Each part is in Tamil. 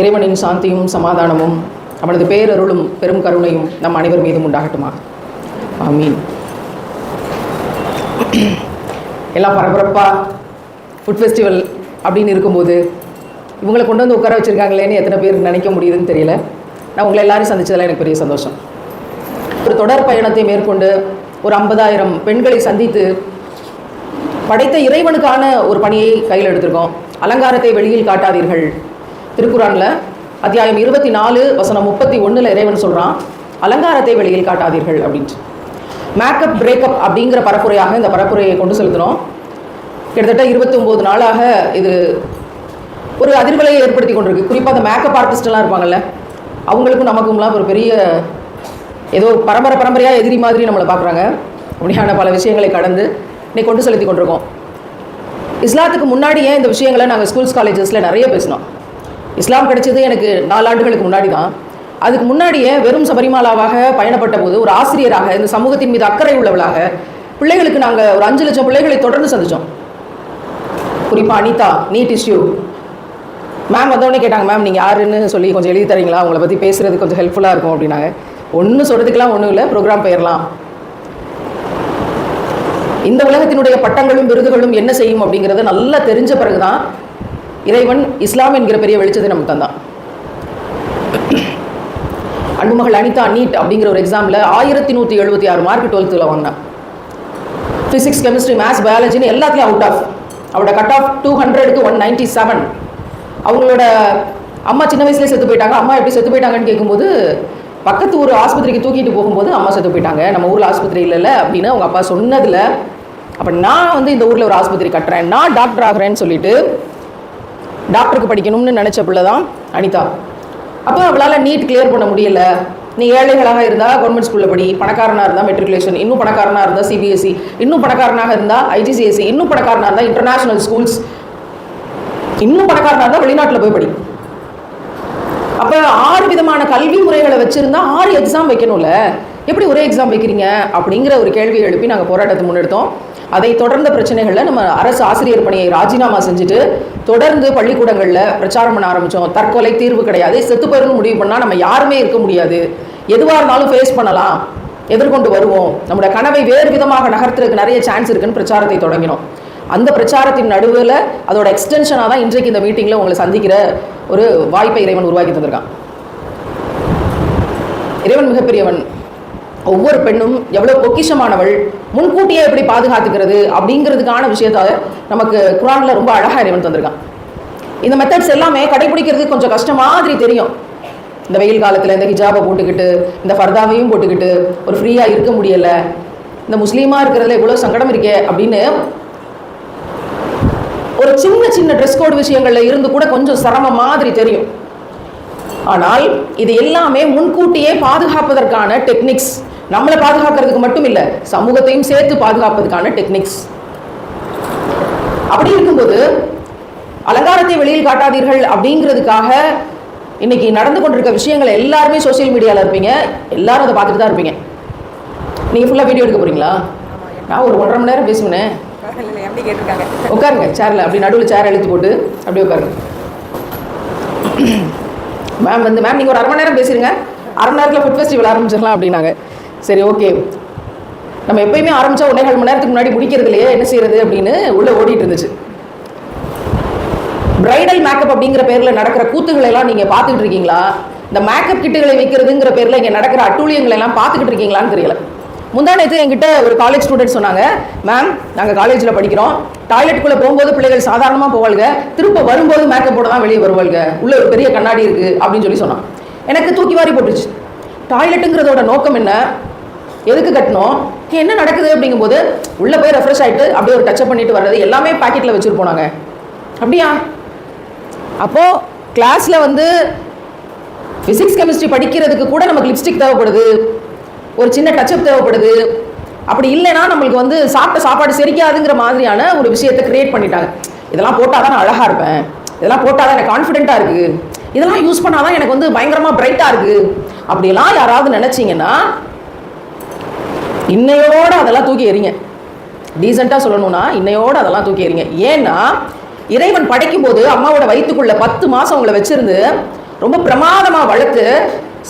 இறைவனின் சாந்தியும் சமாதானமும் அவனது பேரருளும் பெரும் கருணையும் நம் அனைவர் மீதும் உண்டாகட்டுமாக. ஆமீன். எல்லாம் பரபரப்பா ஃபுட் ஃபெஸ்டிவல் அப்படின்னு இருக்கும்போது இவங்களை கொண்டு வந்து உட்கார வச்சுருக்காங்களேன்னு எத்தனை பேர் நினைக்க முடியுதுன்னு தெரியல. நான் உங்களை எல்லாரையும் சந்தித்ததில் எனக்கு பெரிய சந்தோஷம். ஒரு தொடர் பயணத்தை மேற்கொண்டு ஒரு ஐம்பதாயிரம் பெண்களை சந்தித்து படைத்த இறைவனுக்கான ஒரு பணியை கையில் எடுத்திருக்கோம். அலங்காரத்தை வெளியில் காட்டாதீர்கள். திருக்குறானில் அத்தியாயம் இருபத்தி நாலு வசனம் முப்பத்தி ஒன்றில் இறைவன் சொல்கிறான் அலங்காரத்தை வெளியில் காட்டாதீர்கள் அப்படின்ட்டு. மேக்கப் பிரேக்கப் அப்படிங்கிற பரப்புரையாக இந்த பரப்புரையை கொண்டு செலுத்தினோம் கிட்டத்தட்ட இருபத்தி நாளாக இது ஒரு அதிர்வலையை ஏற்படுத்தி கொண்டிருக்கு. குறிப்பாக அந்த மேக்கப் ஆர்டிஸ்டெல்லாம் இருப்பாங்கல்ல அவங்களுக்கும் நமக்கும்லாம் ஒரு பெரிய ஏதோ பரம்பரை பரம்பரையாக எதிரி மாதிரி நம்மளை பார்க்குறாங்க. அப்படியான பல விஷயங்களை கடந்து இன்னைக்கு கொண்டு செலுத்தி கொண்டிருக்கோம். இஸ்லாத்துக்கு முன்னாடியே இந்த விஷயங்களை நாங்கள் ஸ்கூல்ஸ் காலேஜஸில் நிறைய பேசினோம்? இஸ்லாம் கிடைச்சது எனக்கு நாலாண்டுகளுக்கு முன்னாடி தான் அதுக்கு முன்னாடியே வெறும் சபரிமாலாவாக பயணப்பட்ட போது ஒரு ஆசிரியராக இந்த சமூகத்தின் மீது அக்கறை உள்ளவளாக பிள்ளைகளுக்கு நாங்கள் ஒரு அஞ்சு லட்சம் பிள்ளைகளை தொடர்ந்து சந்தித்தோம் குறிப்பாக அனிதா நீட் இஷ்யூ. மேம் வந்தவொடனே கேட்டாங்க மேம் நீங்கள் யாருன்னு சொல்லி கொஞ்சம் எழுதி தரீங்களா? உங்களை பற்றி பேசுகிறது கொஞ்சம் ஹெல்ப்ஃபுல்லாக இருக்கும் அப்படின்னாங்க. ஒன்றும் சொல்கிறதுக்கெலாம் ஒன்றும் இல்லை ப்ரோக்ராம் போயிடலாம் இந்த உலகத்தினுடைய பட்டங்களும் விருதுகளும் என்ன செய்யும் அப்படிங்கிறத நல்லா தெரிஞ்ச பிறகுதான் இறைவன் இஸ்லாம் என்கிற பெரிய வெளிச்சத்தை நமக்கு தந்தான். அன்புமகள் அனிதா நீட் அப்படிங்கிற ஒரு எக்ஸாமில் ஆயிரத்தி நூற்றி எழுபத்தி ஆறு மார்க் டுவெல்த்தில் வாங்கினான் ஃபிசிக்ஸ் கெமிஸ்ட்ரி மேத்ஸ் பயாலஜின்னு எல்லாத்தையும் அவுட் ஆஃப் அவரோட கட் ஆஃப் டூ ஹண்ட்ரடுக்கு ஒன் நைன்ட்டி செவன் அவங்களோட அம்மா சின்ன வயசுலேயே செத்து போயிட்டாங்க. அம்மா எப்படி செத்து போயிட்டாங்கன்னு கேட்கும்போது பக்கத்து ஊர் ஆஸ்பத்திரிக்கு தூக்கிட்டு போகும்போது அம்மா செத்து போயிட்டாங்க. நம்ம ஊரில் ஆஸ்பத்திரி இல்லைல்ல அப்படின்னு அவங்க அப்பா சொன்னதில் அப்போ நான் வந்து இந்த ஊரில் ஒரு ஆஸ்பத்திரி கட்டுறேன். நான் டாக்டர் ஆகிறேன்னு சொல்லிட்டு டாக்டருக்கு படிக்கணும்னு நினச்ச பிள்ளை தான் அனிதா. அப்போ அவளால் நீட் கிளியர் பண்ண முடியல. நீ ஏழைகளாக இருந்தால் கவர்மெண்ட் ஸ்கூலில் படி பணக்காரனாக இருந்தால் மெட்ரிகுலேஷன் இன்னும் பணக்காரனாக இருந்தால் சிபிஎஸ்சி இன்னும் பணக்காரனாக இருந்தால் ஐஜிசிஎஸ்சி இன்னும் பணக்காரனாக இருந்தால் இன்டர்நேஷனல் ஸ்கூல்ஸ் இன்னும் பணக்காரனாக இருந்தால் வெளிநாட்டில் போய் படி. அப்போ ஆறு விதமான கல்வி முறைகளை வச்சுருந்தா ஆறு எக்ஸாம் வைக்கணும்ல? எப்படி ஒரே எக்ஸாம் வைக்கிறீங்க? அப்படிங்கிற ஒரு கேள்வியை எழுப்பி நாங்கள் போராட்டத்தை முன்னெடுத்தோம். அதை தொடர்ந்த பிரச்சனைகளில் நம்ம அரசு ஆசிரியர் பணியை ராஜினாமா செஞ்சுட்டு தொடர்ந்து பள்ளிக்கூடங்களில் பிரச்சாரம் பண்ண ஆரம்பித்தோம் தற்கொலை தீர்வு கிடையாது. செத்து முடிவு பண்ணால் நம்ம யாருமே இருக்க முடியாது. எதுவாக இருந்தாலும் ஃபேஸ் பண்ணலாம். எதிர்கொண்டு வருவோம். நம்மளோட கனவை வேறு விதமாக நகர்த்துறதுக்கு நிறைய சான்ஸ் இருக்குன்னு பிரச்சாரத்தை தொடங்கினோம். அந்த பிரச்சாரத்தின் நடுவில் அதோட எக்ஸ்டென்ஷனாக தான் இன்றைக்கு இந்த மீட்டிங்கில் உங்களை சந்திக்கிற ஒரு வாய்ப்பை இறைவன் உருவாக்கி தந்திருக்கான். இறைவன் மிகப்பெரியவன். ஒவ்வொரு பெண்ணும் எவ்வளோ பொக்கிஷமானவள் முன்கூட்டியே எப்படி பாதுகாத்துக்கிறது அப்படிங்கிறதுக்கான விஷயத்த நமக்கு குரானில் ரொம்ப அழகாக இறைவன் தந்திருக்கான். இந்த மெத்தட்ஸ் எல்லாமே கடைபிடிக்கிறது கொஞ்சம் கஷ்டம் மாதிரி தெரியும். இந்த வெயில் காலத்தில் இந்த ஹிஜாபை போட்டுக்கிட்டு இந்த ஃபர்தாவையும் போட்டுக்கிட்டு ஒரு ஃப்ரீயாக இருக்க முடியலை. இந்த முஸ்லீமாக இருக்கிறதுல இவ்வளோ சங்கடம் இருக்கே அப்படின்னு ஒரு சின்ன சின்ன ட்ரெஸ் கோட் விஷயங்களில் இருந்து கூட கொஞ்சம் சிரமம் மாதிரி தெரியும். ஆனால் இது எல்லாமே முன்கூட்டியே பாதுகாப்பதற்கான டெக்னிக்ஸ் நம்மளை பாதுகாக்கிறதுக்கு மட்டும் இல்லை சமூகத்தையும் சேர்த்து பாதுகாப்பதற்கான டெக்னிக்ஸ் அப்படி இருக்கும்போது அலங்காரத்தை வெளியில் காட்டாதீர்கள் அப்படிங்கிறதுக்காக இன்னைக்கு நடந்து கொண்டிருக்க விஷயங்கள் எல்லாருமே சோஷியல் மீடியாவில் இருப்பீங்க. எல்லாரும் அதை பார்த்துட்டு தான் இருப்பீங்க. நீங்கள் ஃபுல்லாக வீடியோ எடுக்க போறீங்களா? நான் ஒரு ஒன்றரை மணி நேரம் பேசுவேன். உட்காருங்க சேரில் அப்படி நடுவில் சேர் அழுத்து போட்டு அப்படியே உட்காருங்க. மேம் வந்து மேம் நீங்கள் ஒரு அரை மணி நேரம் பேசுறீங்க அரை மணி நேரத்தில் ஃபுட் ஃபெஸ்டிவல் ஆரம்பிச்சிடலாம் அப்படின்னாங்க. சரி ஓகே நம்ம எப்பயுமே ஆரம்பித்தா ஒன்றே கால் மணி நேரத்துக்கு முன்னாடி முடிக்கிறது இல்லையா என்ன செய்யறது அப்படின்னு உள்ளே ஓடிட்டு இருந்துச்சு. பிரைடல் மேக்கப் அப்படிங்கிற பேரில் நடக்கிற கூத்துகளை எல்லாம் நீங்கள் பார்த்துக்கிட்டு இருக்கீங்களா? இந்த மேக்கப் கிட்டுகளை வைக்கிறதுங்கிற பேரில் இங்கே நடக்கிற அட்டூழியங்களை எல்லாம் பார்த்துக்கிட்டு இருக்கீங்களான்னு தெரியல. முந்தான இது என்கிட்ட ஒரு காலேஜ் ஸ்டூடெண்ட் சொன்னாங்க மேம் நாங்கள் காலேஜில் படிக்கிறோம். டாய்லெட்டுக்குள்ளே போகும்போது பிள்ளைகள் சாதாரணமாக போவாளுங்க திரும்ப வரும்போது மேக்கப்போட தான் வெளியே வருவாளுங்க உள்ள ஒரு பெரிய கண்ணாடி இருக்குது அப்படின்னு சொல்லி சொன்னான். எனக்கு தூக்கி வாரி போட்டுச்சு டாய்லெட்டுங்கிறதோட நோக்கம் என்ன? எதுக்கு கட்டணும்? என்ன நடக்குது அப்படிங்கும்போது உள்ளே போய் ரெஃப்ரெஷ் ஆகிட்டு அப்படியே ஒரு டச்சப் பண்ணிட்டு வர்றது எல்லாமே பாக்கெட்டில் வச்சுருப்போம் நாங்கள் அப்படியா? அப்போது கிளாஸில் வந்து ஃபிசிக்ஸ் கெமிஸ்ட்ரி படிக்கிறதுக்கு கூட நமக்கு லிப்ஸ்டிக் தேவைப்படுது. ஒரு சின்ன டச்சப் தேவைப்படுது. அப்படி இல்லைன்னா நம்மளுக்கு வந்து சாப்பிட்ட சாப்பாடு செரிக்காதுங்கிற மாதிரியான ஒரு விஷயத்தை கிரியேட் பண்ணிட்டாங்க. இதெல்லாம் போட்டால் தான் நான் அழகாக இருப்பேன். இதெல்லாம் போட்டால் தான் எனக்கு கான்ஃபிடென்ட்டாக இருக்குது இதெல்லாம் யூஸ் பண்ணால் தான் எனக்கு வந்து பயங்கரமாக பிரைட்டாக இருக்குது அப்படிலாம் யாராவது நினச்சிங்கன்னா இன்னையோட அதெல்லாம் தூக்கி எறிங்க. டீசெண்டாக சொல்லணும்னா இன்னையோட அதெல்லாம் தூக்கி எறிங்க. ஏன்னா இறைவன் படைக்கும் போது அம்மாவோட வயிற்றுக்குள்ள பத்து மாதம் உங்களை வச்சிருந்து ரொம்ப பிரமாதமாக வளர்த்து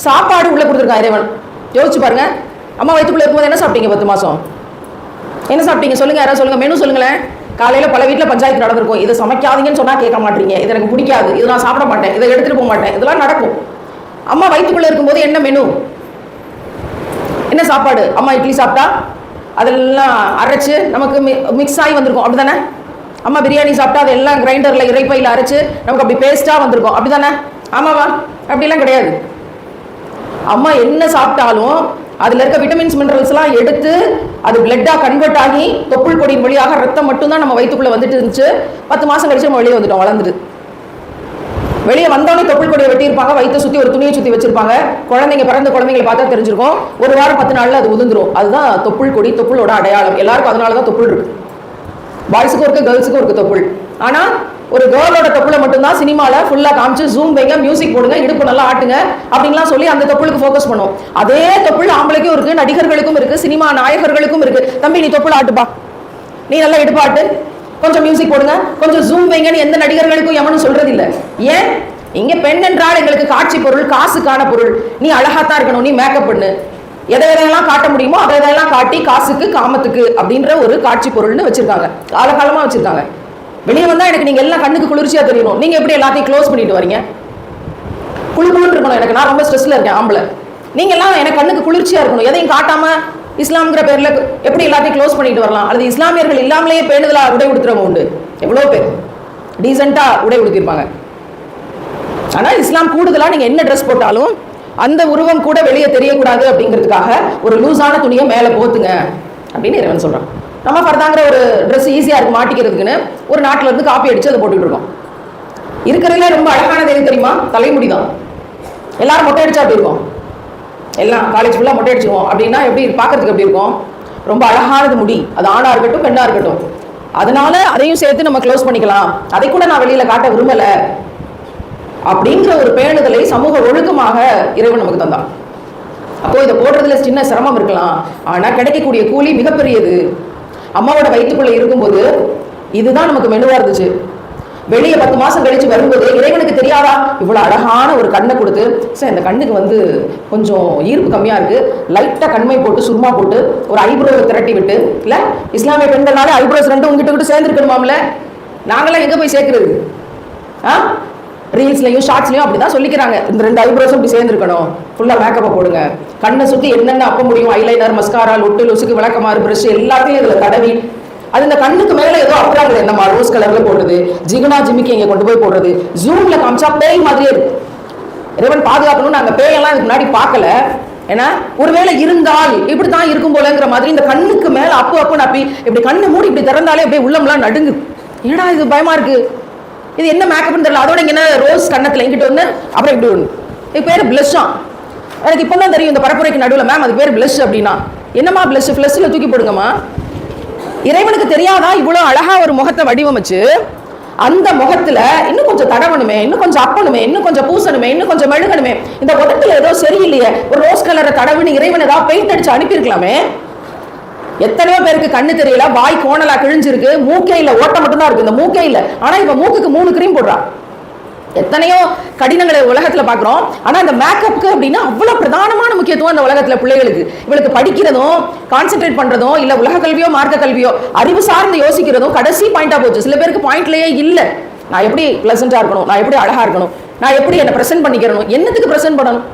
சாப்பாடு உள்ளே கொடுத்துருக்கான் இறைவன். யோசிச்சு பாருங்க. அம்மா வயிற்றுக்குள்ளே இருக்கும்போது என்ன சாப்பிட்டீங்க பத்து மாதம் என்ன சாப்பிட்டீங்க? சொல்லுங்க யாராவது சொல்லுங்க. மெனு சொல்லுங்களேன். காலையில் பல வீட்டில் பஞ்சாயத்து நடந்திருக்கும். இதை சமைக்காதீங்கன்னு சொன்னால் கேட்க மாட்டீங்க. இது எனக்கு பிடிக்காது. இது நான் சாப்பிட மாட்டேன். இதை எடுத்துகிட்டு போக மாட்டேன். இதெல்லாம் நடக்கும். அம்மா வயிற்றுக்குள்ளே இருக்கும்போது என்ன மெனு? என்ன சாப்பாடு? அம்மா இட்லி சாப்பிட்டா? அதெல்லாம் அரைச்சு நமக்கு மிக்ஸ் ஆகி வந்திருக்கும். அப்படிதானே? அம்மா பிரியாணி சாப்பிட்டா அதெல்லாம் கிரைண்டரில் இறைப்பையில் அரைச்சு நமக்கு அப்படி பேஸ்ட்டாக வந்திருக்கும். அப்படிதானே? ஆமாவா? அப்படிலாம் கிடையாது. அம்மா என்ன சாப்பிட்டாலும் அதில் இருக்க விட்டமின்ஸ் மினரல்ஸ்லாம் எடுத்து அது பிளட்டாக கன்வெர்ட் ஆகி தொப்புள் கொடியின் வழியாக ரத்தம் மட்டும்தான் நம்ம வயிற்றுக்குள்ளே வந்துட்டு இருந்துச்சு. பத்து மாதம் கழிச்சு நம்ம வெளியே வந்துட்டோம் வளர்ந்துட்டு. வெளியே வந்தோடனே தொப்புள் கொடியை வெட்டியிருப்பாங்க வயிற்றை சுற்றி ஒரு துணியை சுற்றி வச்சிருப்பாங்க. குழந்தைங்க பிறந்த குழந்தைங்களை பார்த்தா தெரிஞ்சிருக்கும். ஒரு வாரம் பத்து நாளில் அது உதிர்ந்துரும். அதுதான் தொப்புள் கொடி தொப்புளோட அடையாளம். எல்லாருக்கும் அதனால தான் தொப்புள் இருக்கு. பாய்ஸுக்கும் இருக்கு கேர்ள்ஸுக்கும் இருக்கு தொப்புள். ஆனால் ஒரு கேர்ளோட தொப்புளை மட்டும்தான் சினிமாவில் ஃபுல்லாக காமிச்சு ஜூம் வைங்க மியூசிக் போடுங்க இடுப்பு நல்லா ஆட்டுங்க அப்படின்லாம் சொல்லி அந்த தொப்புளுக்கு ஃபோக்கஸ் பண்ணுவோம் அதே தொப்புள் ஆம்பளைக்கும் இருக்கு நடிகர்களுக்கும் இருக்கு சினிமா நாயகர்களுக்கும் இருக்கு. தம்பி நீ தொப்புள் ஆட்டுப்பா. நீ நல்லா இடுப்பாட்டு கொஞ்சம் மியூசிக் போடுங்க. கொஞ்சம் ஜூம் வைங்கன்னு எந்த நடிகர்களுக்கும் எவனும் சொல்றது இல்ல ஏன்? இங்க பெண் என்றால் எங்களுக்கு காட்சி பொருள் காசுக்கான பொருள். நீ அழகாத்தான் இருக்கணும் நீ மேக்கப் பண்ணு. எதை எதையெல்லாம் காட்ட முடியுமோ அதை எதையெல்லாம் காட்டி காசுக்கு காமத்துக்கு அப்படின்ற ஒரு காட்சி பொருள்னு வச்சிருக்காங்க. காலகாலமா வச்சிருக்காங்க. வெளியே வந்தா எனக்கு நீங்க எல்லாம் கண்ணுக்கு குளிர்ச்சியா தெரியணும். நீங்க எப்படி எல்லாத்தையும் க்ளோஸ் பண்ணிட்டு வரீங்க? குழு குழுன்னு இருக்கணும் எனக்கு. நான் ரொம்ப ஸ்ட்ரெஸ்ல இருக்கேன் ஆம்பளை. நீங்க எல்லாம் எனக்கு கண்ணுக்கு குளிர்ச்சியா இருக்கணும். எதையும் காட்டாம இஸ்லாம்ங்கிற பேரில் எப்படி எல்லாத்தையும் க்ளோஸ் பண்ணிட்டு வரலாம்? அல்லது இஸ்லாமியர்கள் இல்லாமலேயே பேணுதலாக உடை உடுத்துறவங்க உண்டு. எவ்வளோ பேர்? டீசெண்டாக உடை உடுத்திருப்பாங்க. ஆனால் இஸ்லாம் கூடுதலாக நீங்கள் என்ன ட்ரெஸ் போட்டாலும் அந்த உருவம் கூட வெளியே தெரியக்கூடாது அப்படிங்கிறதுக்காக ஒரு லூஸான துணியை மேலே போத்துங்க அப்படின்னு இறைவன் சொல்கிறான் நம்ம ஃபர்தாங்கிற ஒரு ட்ரெஸ் ஈஸியாக இருக்கு மாட்டிக்கிறதுக்குன்னு ஒரு நாட்டில் இருந்து காப்பி அடித்து அதை போட்டுக்கிட்டு இருக்கோம். இருக்கிறதுல ரொம்ப அழகானது எது தெரியுமா? தலைமுடி தான். எல்லாரும் மொட்டை அடிச்சா அப்படி இருக்கும். எல்லாம் காலேஜ் ஃபுல்லாக மொட்டை அடிச்சிருவோம். அப்படின்னா எப்படி பார்க்கறதுக்கு எப்படி இருக்கும்? ரொம்ப அழகானது முடி. அது ஆணாக இருக்கட்டும் பெண்ணாக இருக்கட்டும். அதனால அதையும் சேர்த்து நம்ம க்ளோஸ் பண்ணிக்கலாம். அதை கூட நான் வெளியில் காட்ட விரும்பலை. அப்படிங்கிற ஒரு பேணுதலை சமூக ஒழுக்கமாக இறைவன் நமக்கு தந்தான். அப்போ இதை போடுறதுல சின்ன சிரமம் இருக்கலாம். ஆனால் கிடைக்கக்கூடிய கூலி மிகப்பெரியது. அம்மாவோட வயிற்றுக்குள்ளே இருக்கும்போது இதுதான் நமக்கு மெனுவாக இருந்துச்சு. வெளியே பத்து மாசம் கழிச்சு வரும்போது இறைவனுக்கு தெரியாதா? இவ்வளவு அழகான ஒரு கண்ணை கொடுத்து சார் இந்த கண்ணுக்கு வந்து கொஞ்சம் ஈர்ப்பு கம்மியா இருக்கு. லைட்டா கண்மை போட்டு சும்மா போட்டு ஒரு ஐப்ரோவை திரட்டி விட்டு இல்ல? இஸ்லாமிய பெண்கள்னாலே ஐப்ரோஸ் ரெண்டும் உங்ககிட்ட கூட சேர்ந்துருக்கணுமாம்ல? நாங்களாம் எங்க போய் சேர்க்குறது? ஆ? ரீல்ஸ்லையும் ஷார்ட்ஸ்லையும் அப்படி தான் சொல்லிக்கிறாங்க. இந்த ரெண்டு ஐப்ரோஸும் இப்படி சேர்ந்துருக்கணும். ஃபுல்லாக மேக்கப்பை போடுங்க. கண்ணை சுற்றி என்னென்ன அப்ப முடியும்? ஐலைனர் மஸ்காரா லொட்டு லொசுக்கு விளக்கமாறு ப்ரஷ் எல்லாத்தையும் இதில் தடவி அது இந்த கண்ணுக்கு மேலே ஏதோ அப்புறாங்க என்னமா ரோஸ் கலரில் போடுறது? ஜிகுனா ஜிமிக்கி இங்கே கொண்டு போய் போடுறது? ஜூமில் காமிச்சா பேய் மாதிரியே இருக்கு. இறைவன் பாதுகாக்கணும்னு நாங்கள் பேயெல்லாம் இதுக்கு முன்னாடி பார்க்கல. ஏன்னா ஒருவேளை இருந்தால் இப்படி தான் இருக்கும் போலங்கிற மாதிரி இந்த கண்ணுக்கு மேல அப்போ அப்போ நப்பி இப்படி கண்ணு மூடி இப்படி திறந்தாலே அப்படியே உள்ளம்லாம் நடுங்கு. ஏடா இது பயமா இருக்கு? இது என்ன மேக்கப்னு தெரியல. அதோட என்ன ரோஸ் கண்ணத்துல எங்கிட்ட ஒன்று அப்புறம் இப்படி ஒன்று இது பேர் பிளஷ்ஷா எனக்கு இப்போ தான் தெரியும் இந்த பரப்புரைக்கு நடுவில் மேம் அது பேர் பிளஷ் அப்படின்னா. என்னம்மா பிளஷ் ஃப்ளஷ்ஷில் தூக்கி போடுங்கம்மா. இறைவனுக்கு தெரியாதா இவ்வளோ அழகா ஒரு முகத்தை வடிவமைச்சு? அந்த முகத்துல இன்னும் கொஞ்சம் தடவணுமே இன்னும் கொஞ்சம் அப்பணுமே இன்னும் கொஞ்சம் பூசணுமே இன்னும் கொஞ்சம் மெழுகணுமே. இந்த உதட்டுல ஏதோ சரியில்லையே ஒரு ரோஸ் கலரை தடவுன்னு இறைவன் ஏதாவது பெயிண்ட் அடிச்சு அனுப்பியிருக்கலாமே? எத்தனையோ பேருக்கு கண்ணு தெரியல வாய் கோணலா கிழிஞ்சிருக்கு மூக்கே இல்ல ஓட்டம் மட்டும்தான் இருக்கு இந்த மூக்கே இல்ல ஆனா இப்ப மூக்குக்கு மூணு கிரீம் போடுறா. எத்தனையோ கடினங்களை உலகத்துல பாக்குறோம் ஆனா அந்த மேக்கப்புக்கு அப்படின்னா அவ்வளவு பிரதானமான முக்கியத்துவம் அந்த உலகத்துல பிள்ளைகளுக்கு. இவளுக்கு படிக்கிறதும் கான்சென்ட்ரேட் பண்றதும் இல்ல உலக கல்வியோ மார்க்க கல்வியோ அறிவு சார்ந்து யோசிக்கிறதும் கடைசி பாயிண்டா போச்சு. சில பேருக்கு பாயிண்ட்லயே இல்ல. நான் எப்படி பிளசண்டா இருக்கணும்? நான் எப்படி அழகா இருக்கணும்? நான் எப்படி என்ன பிரசன்ட் பண்ணிக்கிறணும்? என்னத்துக்கு பிரசன்ட் பண்ணணும்?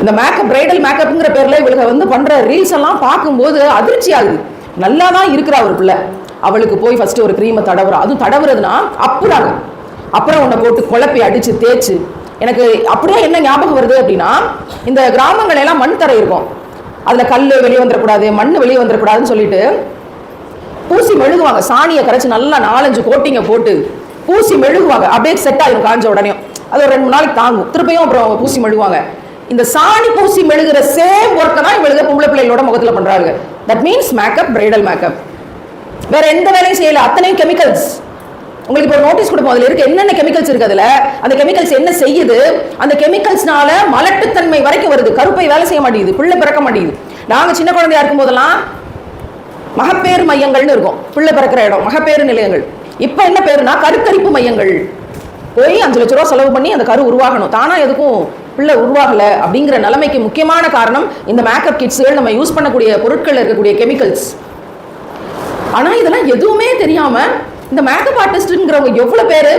இந்த மேக்கப் பிரைடல் மேக்கப்ங்கிற பேர்ல இவளுக்கு வந்து பண்ற ரீல்ஸ் எல்லாம் பார்க்கும்போது அதிர்ச்சி ஆகுது நல்லா தான் இருக்கிறா ஒரு பிள்ளை. அவளுக்கு போய் ஃபர்ஸ்ட் ஒரு க்ரீமை தடவுறா. அதுவும் தடவுறதுனா அப்புறாங்க. அப்புறம் உன்னை போட்டு குழப்பி அடிச்சு தேய்ச்சு. எனக்கு அப்படியே என்ன ஞாபகம் வருது அப்படின்னா இந்த கிராமங்கள் எல்லாம் மண் தரை இருக்கும். அதுல கல் வெளியே வந்துடக்கூடாது மண் வெளியே வந்துடக்கூடாதுன்னு சொல்லிட்டு பூசி மெழுகுவாங்க. சாணியை கரைச்சி நல்லா நாலஞ்சு கோட்டிங்க போட்டு பூசி மெழுகுவாங்க. அப்படியே செட் ஆகிடும் காஞ்ச உடனே. அது ஒரு ரெண்டு மூணு நாளைக்கு தாங்கும். திருப்பியும் அப்புறம் பூசி மெழுகுவாங்க. இந்த சாணி பூசி மெழுகுற சேம் ஒர்க்கை தான் இவளுக்கு பொம்பளை பிள்ளைகளோட முகத்துல பண்றாங்க that means makeup bridal makeup வேற எந்த வேலையும் செய்யல. அத்தனையும் கெமிக்கல்ஸ் உங்களுக்கு இப்போ நோட்டீஸ் கொடுப்போம். அதில் இருக்கு என்னென்ன கெமிக்கல்ஸ் இருக்கு அதில்? அந்த கெமிக்கல்ஸ் என்ன செய்யுது? அந்த கெமிக்கல்ஸ்னால மலட்டுத்தன்மை வரைக்கும் வருது. கருப்பை வேலை செய்ய மாட்டேங்குது. பிள்ளை பிறக்க மாட்டேங்குது. நாங்கள் சின்ன குழந்தையா இருக்கும் போதெல்லாம் மகப்பேறு மையங்கள்னு இருக்கும். பிள்ளை பிறக்கிற இடம் மகப்பேறு நிலையங்கள். இப்போ என்ன பேருனா கருத்தரிப்பு மையங்கள். போய் அஞ்சு லட்ச ரூபா செலவு பண்ணி அந்த கரு உருவாகணும். தானா எதுக்கும் பிள்ளை உருவாகலை அப்படிங்கிற நிலைமைக்கு முக்கியமான காரணம் இந்த மேக்கப் கிட்ஸுகள் நம்ம யூஸ் பண்ணக்கூடிய பொருட்கள் இருக்கக்கூடிய கெமிக்கல்ஸ் ஆனால் இதெல்லாம் எதுவுமே தெரியாமல் இந்த மேக்கப் ஆர்டிஸ்ட்டுங்கிறவங்க எவ்வளோ பேர்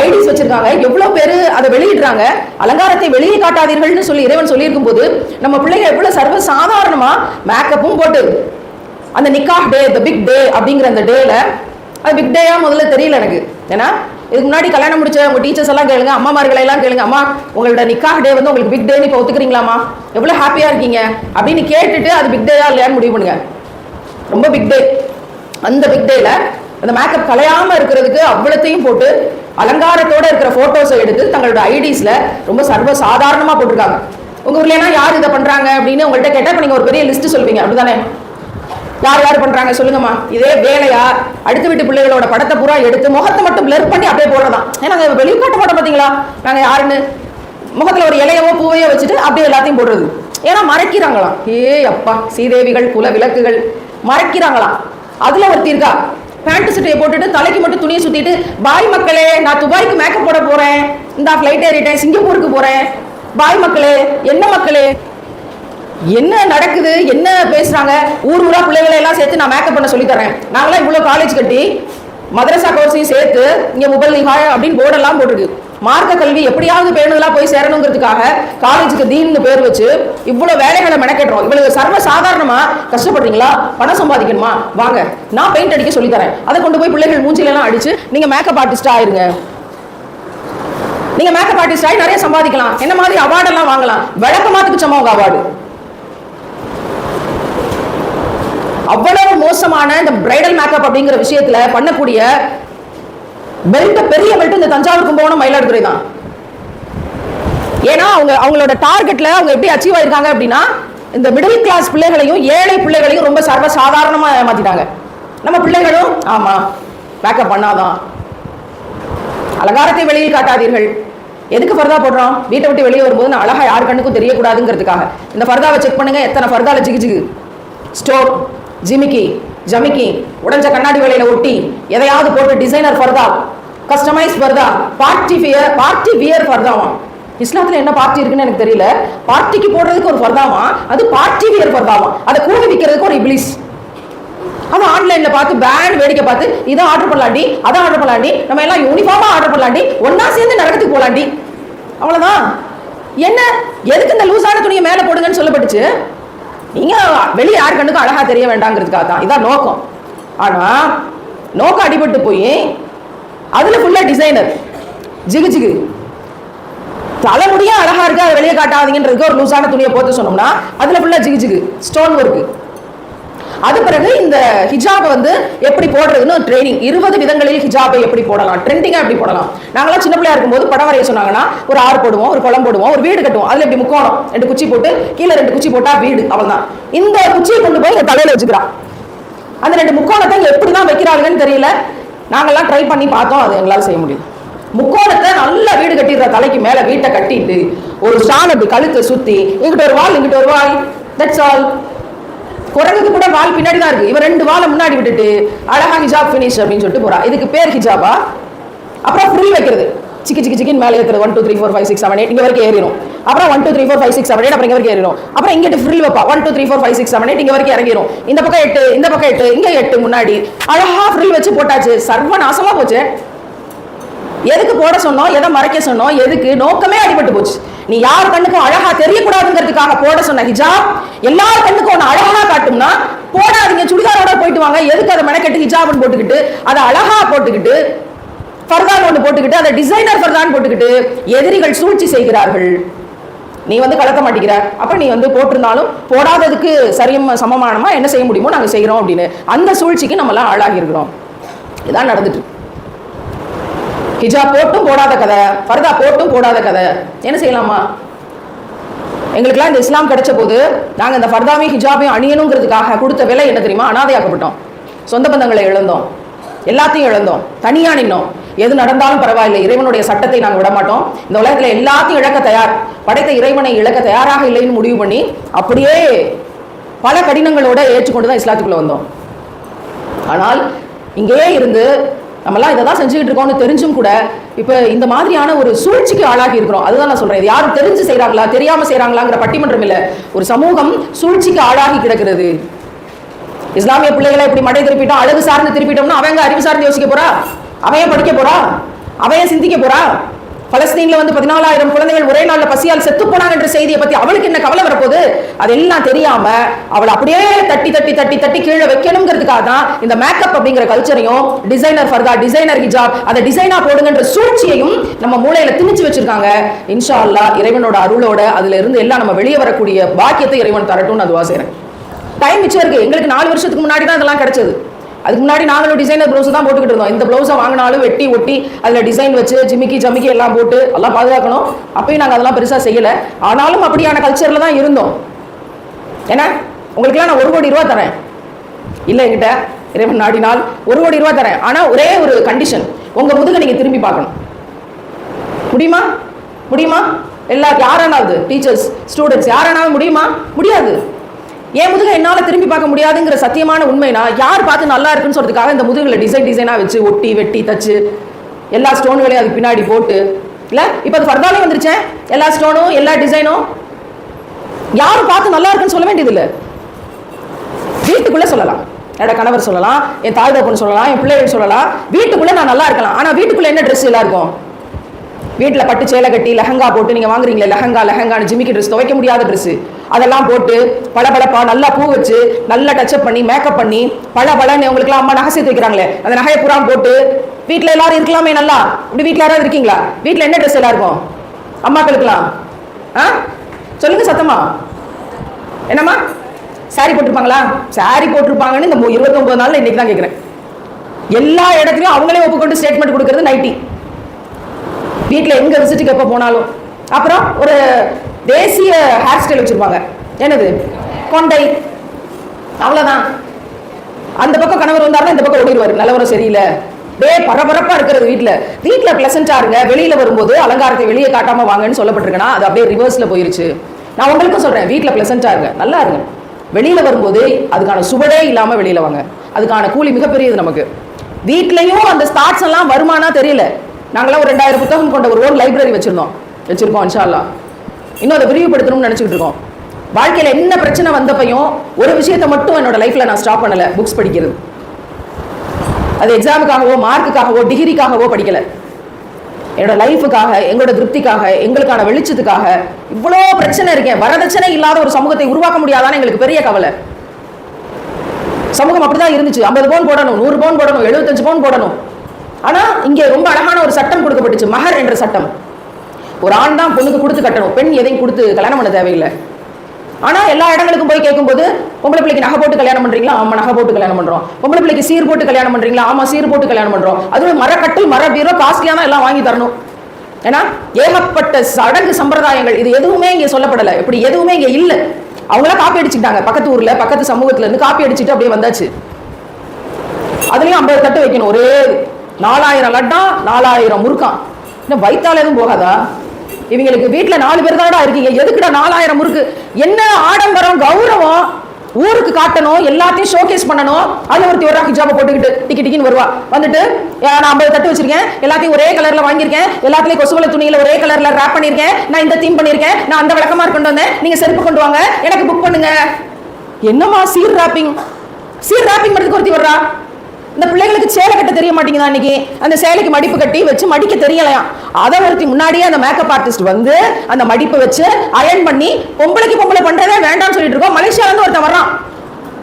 ஐடிஸ் வச்சிருக்காங்க எவ்வளோ பேர் அதை வெளியிடுறாங்க அலங்காரத்தை வெளியே காட்டாதீர்கள்னு சொல்லி இறைவன் சொல்லியிருக்கும் போது நம்ம பிள்ளைங்க எவ்வளோ சர்வ சாதாரணமாக மேக்கப்பும் போட்டு அந்த நிக்காஹ் டே த பிக் டே அப்படிங்கிற அந்த டேல அது பிக் டேயா முதல்ல தெரியல எனக்கு. ஏன்னா இதுக்கு முன்னாடி கல்யாணம் முடிச்ச உங்க டீச்சர்ஸ் எல்லாம் கேளுங்க அம்மாமார்களை எல்லாம் கேளுங்க அம்மா உங்களோட நிக்காஹ் டே வந்து உங்களுக்கு பிக் டேன்னு இப்போ ஒத்துக்கிறீங்களாமா எவ்வளோ ஹாப்பியா இருக்கீங்க? அப்படின்னு கேட்டுட்டு அது பிக் டேயா இல்லையான்னு முடிவு பண்ணுங்க. ரொம்ப பிக் டே அந்த பிக் டேல அந்த மேக்கப் கலையாம இருக்கிறதுக்கு அவ்வளத்தையும் போட்டு அலங்காரத்தோட இருக்கிற போட்டோஸை எடுத்து தங்களோட ஐடிஸ்ல ரொம்ப சர்வ சாதாரணமா போட்டிருக்காங்க. உங்க ஊர்ல எல்லாம் யார் இதை பண்றாங்க அப்படின்னு உங்கள்கிட்ட கேட்டா நீங்க ஒரு பெரிய லிஸ்ட் சொல்வீங்க அப்படிதானே? யார் யார் பண்றாங்க சொல்லுங்கம்மா. இதே வேலையா? அடுத்த வீட்டு பிள்ளைகளோட படத்தை பூரா எடுத்து முகத்தை மட்டும் பிளர் பண்ணி அப்படியே போடுறதான். ஏன்னா நாங்க வெளியே போட பாத்தீங்களா? நாங்க யாருன்னு? முகத்துல ஒரு இலையவோ பூவையோ வச்சுட்டு அப்படியே எல்லாத்தையும் போடுறது. ஏன்னா மறைக்கிறாங்களாம். ஏ அப்பா. சீதேவிகள் குல விளக்குகள். மறைக்கிறாங்களாம். அதுல ஒருத்தி இருக்கா. பேண்ட் சட்டையை போட்டுட்டு தலைக்கு மட்டும் துணியை சுத்திட்டு பாய் மக்களே நான் துபாய்க்கு மேக்கப் போட போறேன். இந்த ஃப்ளைட் ஏறிட்டேன் சிங்கப்பூருக்கு போறேன். பாய் மக்களே என்ன மக்களே? என்ன நடக்குது? என்ன பேசுறாங்க? ஊர் ஊரா பிள்ளைகளை எல்லாம் சேர்த்து நான் மேக்கப் பண்ண சொல்லி தரேன் நாங்களாம் இவ்வளவு காலேஜ் கட்டி மதரசா கோர்ஸையும் சேர்த்து இங்க முபல் நிகா அப்படின்னு போர்டெல்லாம் போட்டுருக்கு. மார்க்க கல்வி எப்படியாவது பேணுதலா போய் சேரணுங்கிறதுக்காக காலேஜுக்கு தீன்னு பேர் வச்சு இவ்வளவு வேலைகளை மெனக்கட்டுறோம். இவ்வளவு சர்வ சாதாரணமா கஷ்டப்படுறீங்களா? பணம் சம்பாதிக்கணுமா? வாங்க நான் பெயிண்ட் அடிக்க சொல்லி தரேன் அதை கொண்டு போய் பிள்ளைகள் மூஞ்சில எல்லாம் அடிச்சு நீங்க மேக்கப் ஆர்டிஸ்ட் ஆயிருங்க நீங்க மேக்கப் ஆர்டிஸ்ட் ஆகி நிறைய சம்பாதிக்கலாம். என்ன மாதிரி அவார்டு எல்லாம் வாங்கலாம்? விளக்கமாத்துக்கு சமம் அவார்டு அவ்வளவு மோசமான இந்த பிரைடல் மேக்கப் அப்படிங்கிற விஷயத்துல பண்ணக்கூடிய பெல்ட் பெரிய பெல்ட் இந்த தஞ்சாவூர் கும்பகோணம் மயிலாடுதுறை தான். ஏன்னா அவங்க அவங்களோட டார்கெட்ல அவங்க எப்படி அச்சீவ் ஆயிருக்காங்க அப்படின்னா இந்த மிடில் கிளாஸ் பிள்ளைகளையும் ஏழை பிள்ளைகளையும் ரொம்ப சர்வ சாதாரணமா ஏமாத்திட்டாங்க. நம்ம பிள்ளைகளும் ஆமா மேக்கப் பண்ணாதான். அலங்காரத்தை வெளியில் காட்டாதீர்கள். எதுக்கு ஃபர்தா போடுறோம்? வீட்டை விட்டு வெளியே வரும்போது நான் அழகா யார் கண்ணுக்கும் தெரியக்கூடாதுங்கிறதுக்காக. இந்த ஃபர்தாவை செக் பண்ணுங்க. எத்தனை ஃபர்தால ஜிகு ஜிகு. ஸ்டோர் ஜிமிக்கி ஜமிக்கி உடஞ்ச கண்ணாடி வேலையில ஒட்டி எதையாவது போட்டு டிசைனர் ஃபர்தா கஸ்டமைஸ் ஃபர்தா பார்ட்டி வியர் பார்ட்டி வியர் ஃபர்தாவாம் இஸ்லாத்துல என்ன பார்ட்டி இருக்குன்னு எனக்கு தெரியல. பார்ட்டிக்கு போடுறதுக்கு ஒரு ஃபர்தாவா அது பார்ட்டி வியர் ஃபர்தாவா அதை கூவி விற்கிறதுக்கு ஒரு இப்ளிஸ் அது ஆன்லைன்ல பார்த்து பேண்ட் வேடிக்கை பார்த்து இதை ஆர்டர் பண்ணலாண்டி அதை ஆர்டர் பண்ணலாண்டி நம்ம எல்லாம் யூனிஃபார்மா ஆர்டர் பண்ணலாண்டி ஒன்னா சேர்ந்து நரகத்துக்கு போலாண்டி. அவ்வளவுதான். என்ன? எதுக்கு இந்த லூசான துணியை மேல போடுங்கன்னு சொல்லப்பட்டுச்சு? நீங்கள் வெளியே யார் கண்ணுக்கும் அழகாக தெரிய வேண்டாங்கிறதுக்காக தான். இதான் நோக்கம். ஆனால் நோக்கம் அடிபட்டு போய் அதில் ஃபுல்லாக டிசைனர் ஜிகு ஜிகு. தலைமுடியும் அழகாக இருக்குது அதை வெளியே காட்டாதீங்கன்றதுக்கு ஒரு லூசான துணியை போட்டு சொன்னோம்னா அதில் ஃபுல்லாக ஜிகு ஜிகு. ஸ்டோன் ஒர்க்கு அது பிறகு இந்த ஹிஜாபை வந்து எப்படி போடுறதுன்னு ட்ரைனிங் இருபது விதங்களில் ஹிஜாபை எப்படி போடலாம்? ட்ரெண்டிங்காக எப்படி போடலாம்? நாங்களாம் சின்ன பிள்ளையா இருக்கும்போது படம் வரைய சொன்னாங்கன்னா ஒரு ஆறு போடுவோம் ஒரு குளம் போடுவோம் ஒரு வீடு கட்டுவோம். அதுல இப்படி முக்கோணம் ரெண்டு குச்சி போட்டு கீழே ரெண்டு குச்சி போட்டால் வீடு அவ்வளவுதான். இந்த குச்சியை கொண்டு போய் இந்த தலையில வச்சுக்கிறான் அந்த ரெண்டு முக்கோணத்தை இங்க எப்படி தான் வைக்கிறாங்கன்னு தெரியல. நாங்கெல்லாம் ட்ரை பண்ணி பார்த்தோம் அது எங்களால செய்ய முடியும் முக்கோணத்தை நல்ல வீடு கட்டிடுற தலைக்கு மேல வீட்டை கட்டிட்டு ஒரு ஸ்டான் அப்படி கழுத்தை சுத்தி இங்கிட்ட ஒரு வால் இங்கிட்ட ஒரு வால் தட்ஸ் ஆல் குரங்குக்கு கூட வால் பின்னாடி தான் இருக்கு. இவன் ரெண்டு வாழை முன்னாடி விட்டுட்டு அழகா ஹிஜாப் ஃபினிஷ் அப்படின்னு சொல்லிட்டு போறா. இதுக்கு பேர் ஹிஜாபா அப்புறம் ஃப்ரில் வைக்கிறது. சிக்கி சிக்கி சிக்கின் மேலே இருக்கிறது one two three four five six seven eight இங்கே வரைக்கும் ஏறிடும் அப்புறம் one two three four five six seven eight அப்புறம் இங்கே வரைக்கும் ஏறிடும் அப்புறம் இங்கிட்டு ஃப்ரில் வைப்பா. One two three four five six seven eight இங்கே வரைக்கும் இறங்கிடும் இந்த பக்கம் எட்டு இந்த பக்கம் எட்டு இங்கே எட்டு முன்னாடி. அழகா ஃப்ரில் வச்சு போட்டாச்சு. சர்வ நாசமாக போச்சு. எதுக்கு போட சொன்னோம்? எதை மறைக்க சொன்னோம்? எதுக்கு? நோக்கமே அடிபட்டு போச்சு. நீ யார் கண்ணுக்கும் அழகா தெரியக்கூடாதுங்கிறதுக்காக போட சொன்ன ஹிஜாப் எல்லார் கண்ணுக்கும் ஒன்று அழகா காட்டும்னா போடாதீங்க. சுடிதாரோட போயிட்டு வாங்க. எதுக்கு அதை மெனக்கெட்டு ஹிஜாப்னு போட்டுக்கிட்டு அதை அழகா போட்டுக்கிட்டு ஃபர்தான் ஒன்று போட்டுக்கிட்டு அதை டிசைனர் ஃபர்தான் போட்டுக்கிட்டு எதிரிகள் சூழ்ச்சி செய்கிறார்கள். நீ வந்து கலக்க மாட்டேங்கிற. அப்ப நீ வந்து போட்டிருந்தாலும் போடாததுக்கு சரியும் சமமானமா என்ன செய்ய முடியுமோ நாங்க செய்யறோம் அப்படின்னு அந்த சூழ்ச்சிக்கு நம்ம எல்லாம் இதுதான் இதான் நடந்துட்டு ஹிஜாப் போட்டும் போடாத கதை ஃபர்தா போட்டும் போடாத கதை. என்ன செய்யலாமா? எங்களுக்கெல்லாம் இந்த இஸ்லாம் கிடைச்ச போது நாங்கள் இந்த ஃபர்தாவையும் ஹிஜாபையும் அணியணுங்கிறதுக்காக கொடுத்த விலை என்ன தெரியுமா? அனாதையாக்கப்பட்டோம். சொந்த பந்தங்களை இழந்தோம். எல்லாத்தையும் இழந்தோம். தனியாக நின்னோம். எது நடந்தாலும் பரவாயில்லை. இறைவனுடைய சட்டத்தை நாங்கள் விடமாட்டோம். இந்த உலகத்தில் எல்லாத்தையும் இழக்க தயார். படைத்த இறைவனை இழக்க தயாராக இல்லைன்னு முடிவு பண்ணி அப்படியே பல கடினங்களோட ஏற்றுக்கொண்டு தான் இஸ்லாத்துக்குள்ளே வந்தோம். ஆனால் இங்கேயே இருந்து நம்மலாம் இதை தான் செஞ்சுக்கிட்டு இருக்கோம்னு தெரிஞ்சும் கூட இப்போ இந்த மாதிரியான ஒரு சூழ்ச்சிக்கு ஆளாகி இருக்கிறோம். அதுதான் நான் சொல்றேன் யாரும் தெரிஞ்சு செய்கிறாங்களா தெரியாம செய்கிறாங்களாங்கிற பட்டிமன்றம் இல்லை. ஒரு சமூகம் சூழ்ச்சிக்கு ஆளாகி கிடக்கிறது. இஸ்லாமிய பிள்ளைகளை இப்படி மடை திருப்பிட்டோம் அழகு சார்ந்து திருப்பிட்டோம்னா அவங்க அறிவு சார்ந்து யோசிக்க போறா? அவையன் படிக்க போறா? அவன் சிந்திக்க போறா? பலஸ்தீன்ல வந்து பதினாலாயிரம் குழந்தைகள் ஒரே நாள்ல பசியால் செத்து போனாங்க என்ற செய்தியை பத்தி அவளுக்கு என்ன கவலை வரப்போகுது? அதெல்லாம் தெரியாம அவளை அப்படியே தட்டி தட்டி தட்டி தட்டி கீழே வைக்கணுங்கிறதுக்காக தான் இந்த மேக்கப் அப்படிங்கிற கல்ச்சரையும் டிசைனர் ஃபர்தா டிசைனர் ஹிஜாப் அதை டிசைனா போடுங்கன்ற சூழ்ச்சியையும் நம்ம மூளையில திணிச்சு வச்சிருக்காங்க. இன்ஷா அல்லா இறைவனோட அருளோட அதுல இருந்து எல்லாம் நம்ம வெளியே வரக்கூடிய பாக்கியத்தை இறைவன் தரட்டும்னு அதுவா செய்யறேன் டைம் மிச்சம் இருக்கு. எங்களுக்கு நாலு வருஷத்துக்கு முன்னாடி தான் இதெல்லாம் கிடைச்சது. அதுக்கு முன்னாடி நாங்களும் டிசைனர் ப்ளவுஸ் தான் போட்டுக்கிட்டு இருந்தோம். இந்த ப்ளவுஸை வாங்கினாலும் வெட்டி ஒட்டி அதில் டிசைன் வச்சு ஜிமிக்கி ஜமிக்கி எல்லாம் போட்டு எல்லாம் பாதுகாக்கணும். அப்பயும் நாங்கள் அதெல்லாம் பெருசாக செய்யலை. ஆனாலும் அப்படியான கல்ச்சரில் தான் இருந்தோம். ஏன்னா உங்களுக்குலாம் நான் ஒரு கோடி ரூபா தரேன். இல்லை என்கிட்ட இறைவன் நாடினால் ஒரு கோடி ரூபா தரேன். ஆனால் ஒரே ஒரு கண்டிஷன் உங்கள் முதுகை நீங்கள் திரும்பி பார்க்கணும். முடியுமா? முடியுமா? எல்லா யாரானாவது டீச்சர்ஸ் ஸ்டூடெண்ட்ஸ் யாரானாவது முடியுமா? முடியாது. என் முதுகை என்னால் திரும்பி பார்க்க முடியாதுங்கிற சத்தியமான உண்மைனா யார் பார்த்து நல்லா இருக்குன்னு சொல்றதுக்காக இந்த முதுகுல டிசைன் டிசைனாக வச்சு ஒட்டி வெட்டி தச்சு எல்லா ஸ்டோன்களையும் அதுக்கு பின்னாடி போட்டு. இல்லை? இப்போ அது ஃபர்தாலே வந்துருச்சேன் எல்லா ஸ்டோனும் எல்லா டிசைனும் யாரும் பார்த்து நல்லா இருக்குன்னு சொல்ல வேண்டியதில்லை. வீட்டுக்குள்ளே சொல்லலாம். என்னோட கணவர் சொல்லலாம் என் தாய் தகப்பன் சொல்லலாம் என் பிள்ளைகள் சொல்லலாம். வீட்டுக்குள்ளே நான் நல்லா இருக்கலாம். ஆனால் வீட்டுக்குள்ளே என்ன ட்ரெஸ் எல்லாம் இருக்கும்? வீட்டில் பட்டு சேலை கட்டி லெஹங்கா போட்டு நீங்கள் வாங்குறீங்களே லெஹங்கா லெஹங்கான்னு ஜிமிக்கி ட்ரெஸ் துவைக்க முடியாத ட்ரெஸ் அதெல்லாம் போட்டு பளபளப்பா நல்லா பூ வச்சு நல்லா டச்சப் பண்ணி மேக்கப் பண்ணி பளபளன்னு உங்களுக்குலாம் அம்மா நகை சேர்த்து வைக்கிறாங்களே அந்த நகையை பூரா போட்டு வீட்டில் எல்லாரும் இருக்கலாமே நல்லா. இப்படி வீட்டில் யாராவது இருக்கீங்களா? வீட்டில் என்ன ட்ரெஸ் எல்லாம் இருக்கும்? அம்மாக்களுக்குலாம் ஆ? சொல்லுங்க சத்தமா. என்னம்மா? சாரி போட்டிருப்பாங்களா? சாரி போட்டிருப்பாங்கன்னு இந்த மு- 29 நாள்ல இன்னைக்கு தான் கேட்குறேன் எல்லா இடத்துலையும் அவங்களே ஒப்புக்கொண்டு ஸ்டேட்மெண்ட் கொடுக்குறது நைட்டி வீட்டில் எங்கே விசிட்டுக்கு எப்போ போனாலும். அப்புறம் ஒரு தேசிய ஹேர் ஸ்டைல் வச்சுருப்பாங்க. என்னது? கொண்டை. அவ்வளோதான் அந்த பக்கம் கணவர் வந்தாருன்னா இந்த பக்கம் ஓடிடுவார். நல்லவரும் சரியில்லை. டே பரபரப்பாக இருக்கிறது வீட்டில் வீட்டில் பிளசண்டா இருங்க. வெளியில் வரும்போது அலங்காரத்தை வெளியே காட்டாமல் வாங்கன்னு சொல்லப்பட்டிருக்குன்னா அது அப்படியே ரிவர்ஸில் போயிருச்சு. நான் உங்களுக்கும் சொல்கிறேன் வீட்டில் பிளசண்டா இருங்க. நல்லா இருங்க. வெளியில் வரும்போது அதுக்கான சுவடே இல்லாமல் வெளியில் வாங்க. அதுக்கான கூலி மிகப்பெரியது நமக்கு. வீட்லேயும் அந்த ஸ்டார்ட்ஸ் எல்லாம் வருமானா தெரியல. நாங்களாம் ஒரு ரெண்டாயிரம் புத்தகம் கொண்ட ஒரு ஓன் லைப்ரரி வச்சுருந்தோம். வச்சுருக்கோம் இன்ஷால்லா இன்னும் அதை விரிவுபடுத்தணும்னு நினச்சிக்கிட்டு இருக்கோம். வாழ்க்கையில் என்ன பிரச்சனை வந்தப்பையும் ஒரு விஷயத்தை மட்டும் என்னோட லைஃப்பில் நான் ஸ்டாப் பண்ணலை புக்ஸ் படிக்கிறது. அது எக்ஸாமுக்காகவோ மார்க்குக்காகவோ டிகிரிக்காகவோ படிக்கலை. என்னோட லைஃபுக்காக எங்களோட திருப்திக்காக எங்களுக்கான வெளிச்சத்துக்காக இவ்வளோ பிரச்சனை இருக்கேன். வரதட்சணை இல்லாத ஒரு சமூகத்தை உருவாக்க முடியாதான்னு எங்களுக்கு பெரிய கவலை. சமூகம் அப்படிதான் இருந்துச்சு. ஐம்பது பவுன் போடணும் நூறு பவுன் போடணும் எழுபத்தஞ்சு பவுன் போடணும். ஆனா இங்கே ரொம்ப அழகான ஒரு சட்டம் கொடுக்கப்பட்டுச்சு. மகர் என்ற சட்டம். ஒரு ஆண் தான் பொண்ணுக்கு கொடுத்து கட்டணும். பெண் எதையும் கொடுத்து கல்யாணம் பண்ண தேவையில்லை. ஆனா எல்லா இடங்களுக்கும் போய் கேட்கும்போது பொம்பளை பிள்ளைக்கு நகை போட்டு கல்யாணம் பண்றீங்களா? ஆமா நகை போட்டு கல்யாணம் பண்றோம். பொம்பளை பிள்ளைக்கு சீர் போட்டு கல்யாணம் பண்றீங்களா? ஆமா சீர் போட்டு கல்யாணம் பண்றோம். அதுவும் மரக்கட்டு மர பீரோ காஸ்ட்லியான எல்லாம் வாங்கி தரணும். ஏன்னா ஏகப்பட்ட சடங்கு சம்பிரதாயங்கள். இது எதுவுமே இங்கே சொல்லப்படலை. இப்படி எதுவுமே இங்கே இல்லை. அவங்களாம் காப்பி அடிச்சுக்கிட்டாங்க. பக்கத்து ஊர்ல பக்கத்து சமூகத்துல இருந்து காப்பி அடிச்சுட்டு அப்படியே வந்தாச்சு. அதுலயும் ஐம்பது தட்டு வைக்கணும். ஒரே நாலாயிரம் லட்டா நாலாயிரம் முறுக்கான் இன்னும் வயித்தால எதுவும் போகாதா? இவங்களுக்கு வீட்டில் நாலு பேர் தானடா இருக்கீங்க. எதுக்குடா நாலாயிரம் முறுக்கு? என்ன ஆடம்பரம் கௌரவம்? ஊருக்கு காட்டணும் எல்லாத்தையும் ஷோகேஸ் பண்ணணும். அதுல ஒருத்தி ஒரு ஹிஜாபை போட்டுக்கிட்டு டிக்கி டிக்கின்னு வருவா. வந்துட்டு நான் ஐம்பது தட்டு வச்சிருக்கேன். எல்லாத்தையும் ஒரே கலர்ல வாங்கியிருக்கேன். எல்லாத்துலயும் கொசுவல துணியில ஒரே கலர்ல ரேப் பண்ணியிருக்கேன். நான் இந்த தீம் பண்ணியிருக்கேன். நான் அந்த விளக்கமா கொண்டு வந்தேன். நீங்க செருப்பு கொண்டு வாங்க. எனக்கு புக் பண்ணுங்க. என்னம்மா சீர் ராப்பிங் சீர் ராப்பிங் பண்ணுறதுக்கு ஒருத்தி வர்றா. இந்த பிள்ளைகளுக்கு சேலை கட்ட தெரிய மாட்டேங்குதா இன்னைக்கு? அந்த சேலைக்கு மடிப்பு கட்டி வச்சு மடிக்க தெரியலையாம் அதை ஒருத்தி முன்னாடியே அந்த மேக்கப் ஆர்டிஸ்ட் வந்து அந்த மடிப்பை வச்சு அயன் பண்ணி பொம்பளைக்கு பொம்பளை பண்றதே வேண்டாம்னு சொல்லிட்டு இருக்கோம். மலேசியால இருந்து ஒருத்தன் வர்றான்.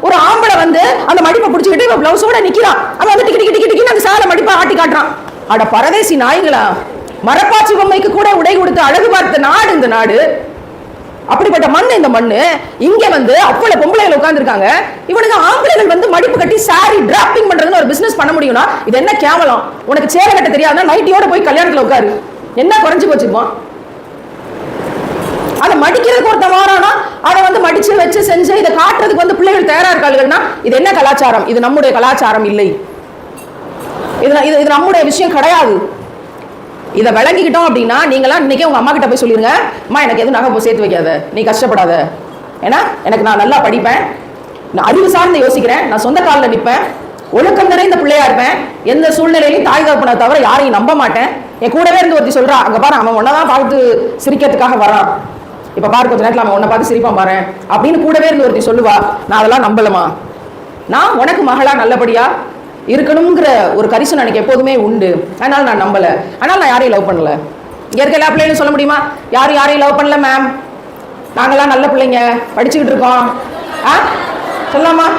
ஒரு ஆம்பளை வந்து அந்த மடிப்பை பிடிச்சிக்கிட்டு இப்போ பிளவுஸோட நிக்கிறான். அவன் வந்து டிக்கி டிக்கி டிக்கி அந்த சேலை மடிப்பை ஆட்டி காட்டுறான். அட பரதேசி நாய்களா மரப்பாச்சி பொம்மைக்கு கூட உடை கொடுத்து அழகு பார்த்த நாடு இந்த நாடு. அப்படிப்பட்ட மண் இந்த மண்ணு இங்க வந்து அவ்வளவு பொம்பளைகள் உட்காந்துருக்காங்க இவனுக்கு ஆம்பளைகள் வந்து மடிப்பு கட்டி சாரி டிராப்பிங் பண்றதுன்னு ஒரு பிசினஸ் பண்ண முடியும்னா இது என்ன கேவலம்? உனக்கு சேர கட்ட தெரியாதுன்னா நைட்டியோட போய் கல்யாணத்துல உட்காரு. என்ன குறைஞ்சு போச்சுப்போம் அதை மடிக்கிறதுக்கு ஒருத்தன் வாரானா? அதை வந்து மடிச்சு வச்சு செஞ்சு இதை காட்டுறதுக்கு வந்து பிள்ளைகள் தயாரா இருக்காளுகள்னா இது என்ன கலாச்சாரம்? இது நம்முடைய கலாச்சாரம் இல்லை. இது இது நம்முடைய விஷயம் கிடையாது. இதை விளங்கிக்கிட்டோம் அப்படின்னா நீங்களாம் இன்னைக்கே உங்க அம்மா கிட்ட போய் சொல்லிருங்க. அம்மா எனக்கு எதுவும் நகை போய் சேர்த்து வைக்காத. நீ கஷ்டப்படாத. ஏன்னா எனக்கு நான் நல்லா படிப்பேன். நான் அறிவு சார்ந்து யோசிக்கிறேன். நான் சொந்த காலில் நிற்பேன். ஒழுக்கம் நிறைந்த பிள்ளையா இருப்பேன். எந்த சூழ்நிலையிலையும் தாய் தகப்பனை தவிர யாரையும் நம்ப மாட்டேன். என் கூடவே இருந்து ஒருத்தி சொல்றா அங்க பாரு அவன் ஒன்னதான் பார்த்து சிரிக்கிறதுக்காக வரான் இப்ப பாரு கொஞ்ச நேரத்தில் அவன் உன்னை பார்த்து சிரிப்பான் பாரு அப்படின்னு கூடவே இருந்து ஒருத்தி சொல்லுவா. நான் அதெல்லாம் நம்பலமா? நான் உனக்கு மகளா நல்லபடியா? இருக்கணுங்கிற ஒரு கரிசனம் எனக்கு எப்போதுமே உண்டு. அதனால நான் நம்பல. அதனால நான் யாரையும் லவ் பண்ணல. இயற்கை இருக்க எல்லா பிள்ளைகளும் சொல்ல முடியுமா? யாரும் யாரையும் லவ் பண்ணல மேம் நாங்கெல்லாம் நல்ல பிள்ளைங்க. படிச்சுக்கிட்டு இருக்கோம். ஆ? சொல்லாமா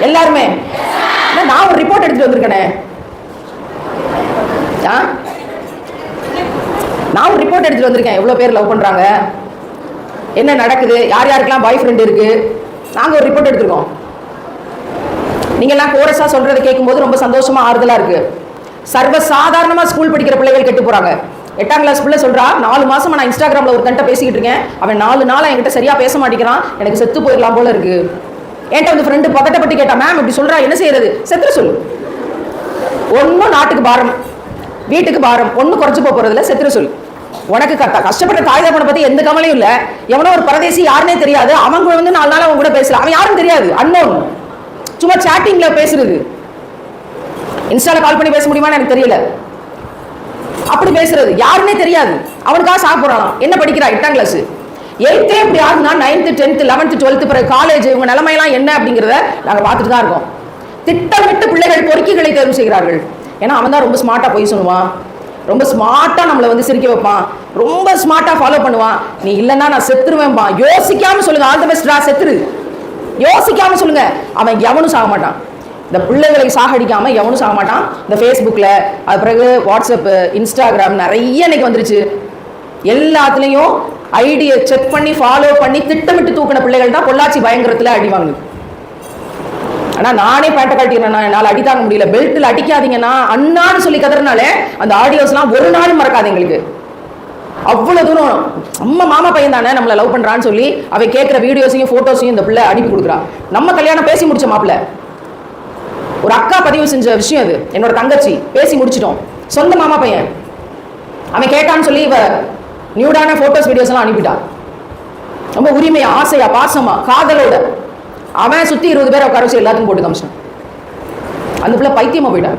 எல்லாருமே? நான் ஒரு ரிப்போர்ட் எடுத்துட்டு வந்திருக்கேனே. ஆ? நான் ஒரு ரிப்போர்ட் எடுத்துட்டு வந்திருக்கேன். எவ்வளோ பேர் லவ் பண்றாங்க? என்ன நடக்குது? யார் யாருக்கெல்லாம் பாய் ஃப்ரெண்ட் இருக்கு? நாங்க ஒரு ரிப்போர்ட் எடுத்திருக்கோம். நீங்கள்லாம் எல்லாம் சொல்கிறத கேட்கும்போது ரொம்ப சந்தோஷமாக ஆறுதலாக இருக்குது சர்வ சாதாரணமாக ஸ்கூல் படிக்கிற பிள்ளைகள் கெட்டு போகிறாங்க எட்டாம் கிளாஸ் பிள்ளை சொல்கிறா நாலு மாதம் நான் இன்ஸ்டாகிராமில் ஒரு பேசிக்கிட்டு இருக்கேன். அவன் நாலு நாளா என்கிட்ட சரியாக பேச மாட்டேங்கிறான். எனக்கு செத்து போயிடலாம் போல இருக்கு. என்கிட்ட வந்து ஃப்ரெண்டு பதட்டப்பட்டு கேட்டா மேம் இப்படி சொல்கிறா என்ன செய்யறது? செத்துற சொல்லு. ஒன்றும் நாட்டுக்கு பாரம் வீட்டுக்கு பாரம் ஒன்றும் குறைச்சி போக போகிறதில்ல செத்துற சொல்லு. உனக்கு கத்த கஷ்டப்பட்ட தாய் தகவனை பத்தி எந்த கவலையும் இல்ல. எவனோ ஒரு பரதேசி யாருனே தெரியாது. அவன் கூட வந்து நாலு நாள் அவங்க கூட பேசல. அவன் யாரும் தெரியாது. அன்னோன் சும்மா சாட்டிங்ல பேசுறது. இன்ஸ்டால கால் பண்ணி பேச முடியுமான்னு எனக்கு தெரியல. அப்படி பேசுறது. யாருன்னே தெரியாது. அவனுக்காக சாப்பிட்றான் என்ன படிக்கிறா? எட்டாம் கிளாஸ் எயித்தே இப்படி ஆகுனா நைன்த்து டென்த்து லெவன்த்து டுவெல்த்து பிறகு காலேஜ் இவங்க நிலைமையெல்லாம் என்ன அப்படிங்கிறத நாங்கள் பார்த்துட்டு தான் இருக்கோம். திட்டமிட்டு பிள்ளைகள் பொறுக்கிகளை தேர்வு செய்கிறார்கள். ஏன்னா அவன் தான் ரொம்ப ஸ்மார்ட்டாக போய் சொல்லுவான். ரொம்ப ஸ்மார்ட்டாக நம்மளை வந்து சிரிக்க வைப்பான். ரொம்ப ஸ்மார்ட்டாக ஃபாலோ பண்ணுவான். நீ இல்லைன்னா நான் செத்துருவேன்பா. யோசிக்காமல் சொல்லுங்க. ஆல் த பெஸ்ட்ரா செத்துரு. யோசிக்காம சொல்லுங்க. அவன் எவனும் சாக மாட்டான். இந்த பிள்ளைகளை சாகடிக்காம எவனும் சாக மாட்டான். இந்த ஃபேஸ்புக்கில் அது பிறகு வாட்ஸ்அப்பு இன்ஸ்டாகிராம் நிறைய இன்னைக்கு வந்துருச்சு. எல்லாத்துலேயும் ஐடியை செக் பண்ணி ஃபாலோ பண்ணி திட்டமிட்டு தூக்கின பிள்ளைகள் தான் பொள்ளாச்சி பயங்கரத்தில் அடிவாங்க ஆனால் நானே பேண்ட்டை கட்டிக்கிறேன் என்னால் அடி தாங்க முடியல. பெல்ட்டில் அடிக்காதீங்கன்னா அண்ணான்னு சொல்லி கதறனாலே அந்த ஆடியோஸ்லாம் ஒரு நாளும் மறக்காது எங்களுக்கு. அவ்வளவு தூரம். நம்ம மாமா பையன் தானே நம்மளை லவ் பண்றான்னு சொல்லி அவ கேட்குற வீடியோஸையும் ஃபோட்டோஸையும் இந்த பிள்ளை அனுப்பி கொடுக்குறா. நம்ம கல்யாணம் பேசி முடிச்ச மாப்பிள்ள. ஒரு அக்கா பதிவு செஞ்ச விஷயம் அது. என்னோட தங்கச்சி. பேசி முடிச்சிட்டோம். சொந்த மாமா பையன். அவன் கேட்டான்னு சொல்லி இவ நியூடான ஃபோட்டோஸ் வீடியோஸ் எல்லாம் ரொம்ப உரிமையா ஆசையா பாசமா காதலோட. அவன் சுத்தி இருபது பேரை உட்கார வச்சு எல்லாத்தையும் போட்டு காமிச்சான் அந்த பிள்ளை பைத்தியமா போயிட்டான்.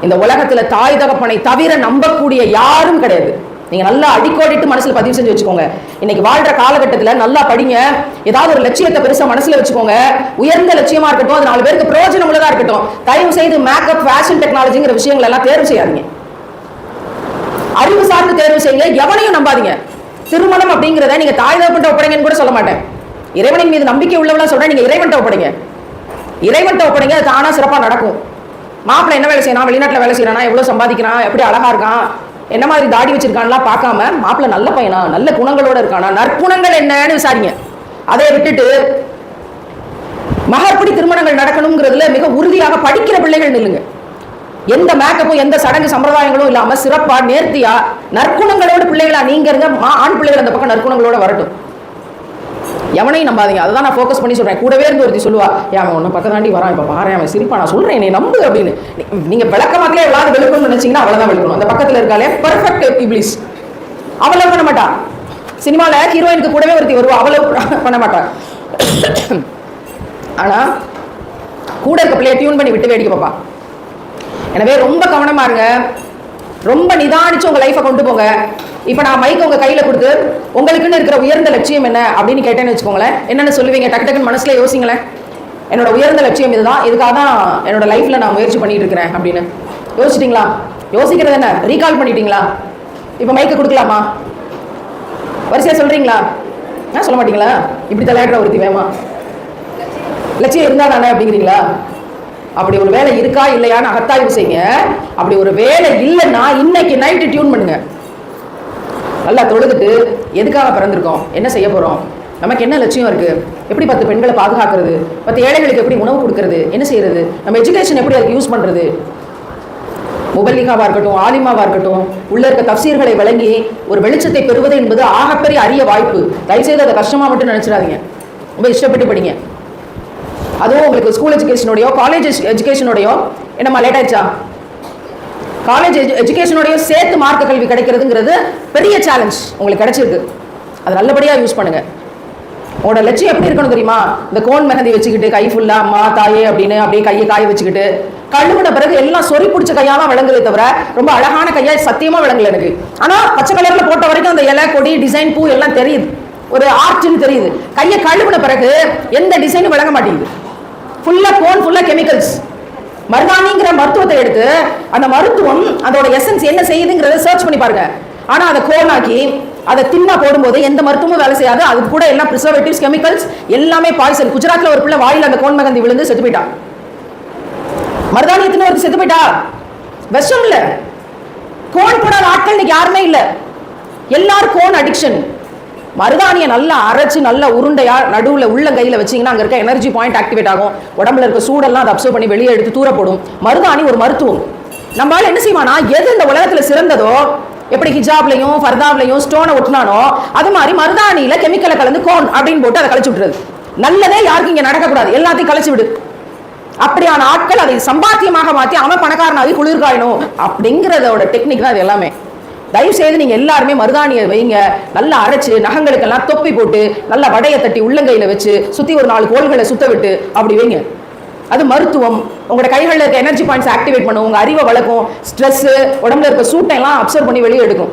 இந்த உலகத்துல தாய் தகப்பனை தவிர நம்பக்கூடிய யாரும் கிடையாது. நீங்க நல்லா அடிக்கோடிட்டு மனசுல பதிவு செஞ்சு வச்சுக்கோங்க. இன்னைக்கு வாழ்ற காலகட்டத்துல நல்லா படிங்க. ஏதாவது ஒரு லட்சியத்தை பெருசா மனசுல வச்சுக்கோங்க. உயர்ந்த லட்சியமா இருக்கட்டும் அது நாலு பேருக்கு பிரயோஜனம் உள்ளதா இருக்கட்டும். தயவு செய்து மேக்கப் ஃபேஷன் டெக்னாலஜிங்கிற விஷயங்கள் எல்லாம் தேர்வு செய்யாதீங்க. அறிவு சார்ந்து தேர்வு செய்யுங்க எவனையும் நம்பாதீங்க. திருமணம் அப்படிங்கிறத நீங்க தாய் தகப்பன்ட்ட ஒப்படைங்கன்னு கூட சொல்ல மாட்டேன். இறைவனின் மீது நம்பிக்கை உள்ளவங்களா சொல்கிறேன் நீங்க இறைவன்ட்ட ஒப்படைங்க. இறைவன்ட்ட ஒப்படைங்க அது தானா சிறப்பா நடக்கும். மாப்பிள்ளை என்ன வேலை செய்யணும் வெளிநாட்டுல வேலை செய்யறானா? எவ்வளோ சம்பாதிக்கிறான்? எப்படி அழகா இருக்கான்? என்ன மாதிரி தாடி வச்சிருக்கான்லாம் பார்க்காம மாப்பிள்ள நல்ல பையனா? நல்ல குணங்களோட இருக்கானா? நற்குணங்கள் என்னன்னு விசாரிங்க. அதை விட்டுட்டு மகர்படி திருமணங்கள் நடக்கணுங்கிறதுல மிக உறுதியாக படிக்கிற பிள்ளைகள் நில்லுங்க. எந்த மேக்கப்பும் எந்த சடங்கு சம்பிரதாயங்களும் இல்லாம சிறப்பா நேர்த்தியா நற்குணங்களோட பிள்ளைகளா நீங்க இருங்க. மா- ஆண் பிள்ளைகள் அந்த பக்கம் நற்குணங்களோட வரட்டும். எவனையும் நம்பாதீங்க. அதை தான் நான் ஃபோக்கஸ் பண்ணி சொல்கிறேன் கூடவே இருந்து ஒருத்தி சொல்லுவா ஏன் அவன் உன்னை பக்கம் தாண்டி வரான். இப்போ பாரு அவன் சிரிப்பா. நான் சொல்கிறேன் என்னை நம்பு அப்படின்னு. நீங்கள் விளக்கமாக்கே எல்லாரும் வெளுக்கணும்னு நினைச்சீங்கன்னா அவ்வளவுதான் வெளுக்கணும். அந்த பக்கத்தில் இருக்காளே பர்ஃபெக்ட் இப்ளீஸ் அவளை பண்ண மாட்டான் சினிமாவில் ஹீரோயினுக்கு கூடவே ஒருத்தி வருவா. அவளை பண்ண மாட்டான் ஆனால் கூட இருக்க பிள்ளைய டியூன் பண்ணி விட்டு வேடிக்கை பார்ப்பா. எனவே ரொம்ப கவனமா இருங்க. ரொம்ப நிதானிச்சு உங்கள் லைஃபை கொண்டு போங்க. இப்போ நான் மைக் உங்க கையில கொடுத்து உங்களுக்குன்னு இருக்கிற உயர்ந்த லட்சியம் என்ன அப்படின்னு கேட்டேன்னு வச்சுக்கோங்களேன். என்னென்னு சொல்லுவீங்க? டக்கு டக்குன்னு மனசுல யோசிங்களேன். என்னோட உயர்ந்த லட்சியம் இதுதான். இதுக்காக தான் என்னோட லைஃப்ல நான் முயற்சி பண்ணிட்டு இருக்கிறேன் அப்படின்னு. யோசிச்சிட்டீங்களா? யோசிக்கிறது என்ன? ரீகால் பண்ணிட்டீங்களா? இப்போ மைக்கை கொடுக்கலாமா? வரிசையா சொல்றீங்களா? ஆ சொல்ல மாட்டீங்களா? இப்படி தலையாடுற ஒருத்தி வேமா. லட்சியம் இருந்தா தானே அப்படிங்கிறீங்களா? அப்படி ஒரு வேலை இருக்கா இல்லையான்னு அகத்தாய்வு செய்யுங்க அப்படி ஒரு வேலை இல்லைன்னா இன்னைக்கு நைட்டு டியூன் பண்ணுங்க. நல்லா தொழுதுட்டு எதுக்காக பிறந்திருக்கோம்? என்ன செய்ய போகிறோம் நமக்கு என்ன லட்சியம் இருக்கு? எப்படி பத்து பெண்களை பாதுகாக்கிறது? பத்து ஏழைகளுக்கு எப்படி உணவு கொடுக்கறது? என்ன செய்யறது? நம்ம எஜுகேஷன் எப்படி அதுக்கு யூஸ் பண்றது? முபல்லிகாவாக இருக்கட்டும் ஆலிமாவாக இருக்கட்டும் உள்ள இருக்க தப்சீர்களை வழங்கி ஒரு வெளிச்சத்தை பெறுவது என்பது ஆகப்பெரிய அரிய வாய்ப்பு. தயவுசெய்து அதை கஷ்டமாக மட்டும் நினச்சிடாதீங்க. ரொம்ப இஷ்டப்பட்டு படிங்க. அதுவும் உங்களுக்கு ஸ்கூல் எஜுகேஷனோடையோ காலேஜ் எஜுகேஷனோடையோ என்னம்மா லேட் ஆயிடுச்சா? காலேஜ் எஜுகேஷனோடய சேர்த்து மார்க்க கல்வி கிடைக்கிறதுங்கிறது பெரிய சேலஞ்ச் உங்களுக்கு கிடைச்சிருக்கு. அது நல்லபடியாக யூஸ் பண்ணுங்க. உங்களோட லட்சியம் எப்படி இருக்கணும் தெரியுமா? இந்த கோன் மெஹந்தி வச்சுக்கிட்டு கை ஃபுல்லா அம்மா தாயே அப்படின்னு அப்படியே கையை காய வச்சுக்கிட்டு கழுவுன பிறகு எல்லாம் சொறி பிடிச்ச கையால விளங்குதே தவிர ரொம்ப அழகான கையா சத்தியமா விளங்கல எனக்கு. ஆனா பச்சை கலர்ல போட்ட வரைக்கும் அந்த இலை கொடி டிசைன் பூ எல்லாம் தெரியுது. ஒரு ஆர்ட்னு தெரியுது. கையை கழுவுன பிறகு எந்த டிசைனும் விளங்க மாட்டேங்குது. ஃபுல்லா கோன் ஃபுல்லா கெமிக்கல்ஸ் மருதாணிங்கிற மருத்துவத்தை எடுத்து அந்த மருத்துவம் அதோட எசன்ஸ் என்ன செய்யுதுங்கிறத சர்ச் பண்ணி பாருங்க. ஆனா அதை கோனாக்கி அதை தின்னா போடும்போது எந்த மருத்துவமும் வேலை செய்யாது. அது கூட எல்லாம் ப்ரிசர்வேட்டிவ்ஸ் கெமிக்கல்ஸ் எல்லாமே பாய்சன் குஜராத்ல ஒரு பிள்ளை வாயில் அந்த கோன் மகந்தி விழுந்து செத்து போயிட்டான் மருதாணி எத்தனை ஒருத்தர் செத்து போயிட்டா? விஷம் இல்ல. கோன் போடாத ஆட்கள் இன்னைக்கு யாருமே இல்ல. எல்லாரும் கோன் அடிக்ஷன் மருதாணியை நல்லா அரைச்சு நல்லா உருண்டையா நடுவில் உள்ள கையில் வச்சீங்கன்னா அங்கே இருக்க எனர்ஜி பாயிண்ட் ஆக்டிவேட் ஆகும். உடம்புல இருக்க சூடெல்லாம் அதை அப்சர்வ் பண்ணி வெளியே எடுத்து தூரப்படும். மருதாணி ஒரு மருத்துவம். நம்மளால என்ன செய்வானா எது இந்த உலகத்தில் சிறந்ததோ எப்படி ஹிஜாப்லையும் ஃபர்தாவ்லையும் ஸ்டோனை ஒட்டினானோ அது மாதிரி மருதாணியில் கெமிக்கலை கலந்து கோன் அப்படின்னு போட்டு அதை கழிச்சு விட்டுறது. நல்லதே யாருக்கும் இங்கே நடக்கக்கூடாது. எல்லாத்தையும் கழிச்சு விடு. அப்படியான ஆட்கள் அதை சம்பாத்தியமாக மாற்றி அவன் பணக்காரனாகி குளிர்காயணும். அப்படிங்கிறதோட டெக்னிக் தான் அது எல்லாமே. தயவு செய்து நீங்க எல்லாருமே மருதாணியை வைங்க. நல்லா அரைச்சு நகங்களுக்கெல்லாம் தொப்பி போட்டு நல்லா வடையை தட்டி உள்ளங்கையில வச்சு சுத்தி ஒரு நாலு கோள்களை சுத்த விட்டு அப்படி வைங்க. அது மருத்துவம். உங்களோட கைகளில் இருக்க எனர்ஜி பாயிண்ட்ஸ் ஆக்டிவேட் பண்ணும். உங்க அறிவை வளர்க்கும். ஸ்ட்ரெஸ் உடம்புல இருக்க சூட்டை எல்லாம் அப்சர்வ் பண்ணி வெளியே எடுக்கும்.